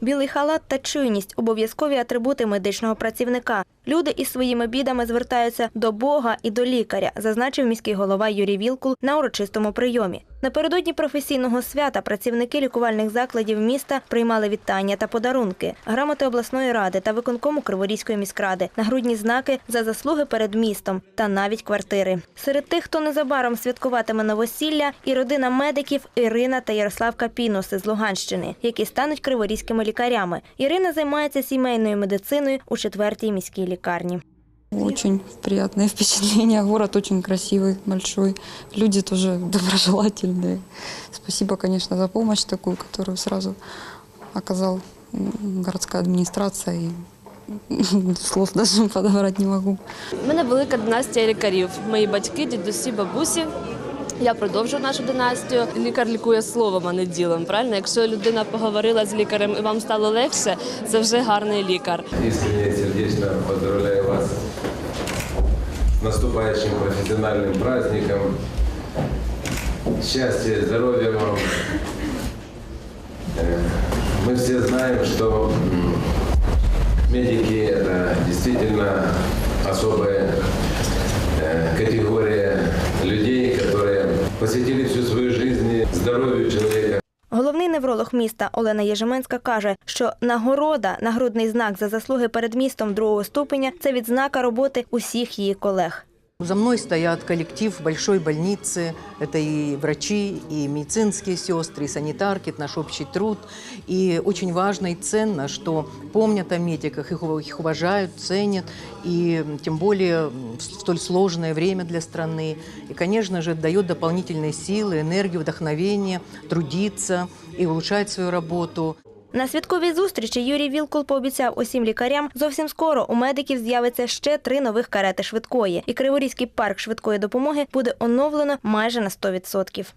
Білий халат та чуйність обов'язкові атрибути медичного працівника. Люди із своїми бідами звертаються до Бога і до лікаря, зазначив міський голова Юрій Вілкул на урочистому прийомі. Напередодні професійного свята працівники лікувальних закладів міста приймали вітання та подарунки, грамоти обласної ради та виконкому Криворізької міськради, нагрудні знаки за заслуги перед містом та навіть квартири. Серед тих, хто незабаром святкуватиме новосілля, і родина медиків Ірина та Ярослав Капінуси з Луганщини, які стануть криворізькими лікарями. Ірина займається сімейною медициною у четвертій міській лікарні. Очень приятное впечатление. Город очень красивый, большой. Люди тоже доброжелательные. Спасибо, конечно, за помощь такую, которую сразу оказал городская администрация. И слов даже подобрать не могу. У мене велика династія лікарів. Мої батьки, дідусі, бабусі. Я продовжую нашу династію. Лікар лікує словом, а не ділом. Правильно, якщо людина поговорила з лікарем і вам стало легше, це вже гарний лікар. Искренне и сердечно поздравляю вас с наступающим профессиональным праздником. Счастья, здоровья вам. Э, Мы все знаем, что м, медики – это действительно особая э, категория людей, которые посвятили всю свою жизнь здоровью человека. Головний невролог міста Олена Єжеменська каже, що нагорода, нагрудний знак за заслуги перед містом другого ступеня це відзнака роботи усіх її колег. За мной стоят коллектив большой больницы. Это и врачи, и медицинские сестры, и санитарки, это наш общий труд. И очень важно и ценно, что помнят о медиках, их, их уважают, ценят. И тем более в столь сложное время для страны. И, конечно же, дает дополнительные силы, энергию, вдохновение трудиться и улучшать свою работу. На святковій зустрічі Юрій Вілкул пообіцяв усім лікарям, зовсім скоро у медиків з'явиться ще три нових карети швидкої, і Криворізький парк швидкої допомоги буде оновлено майже на 100%.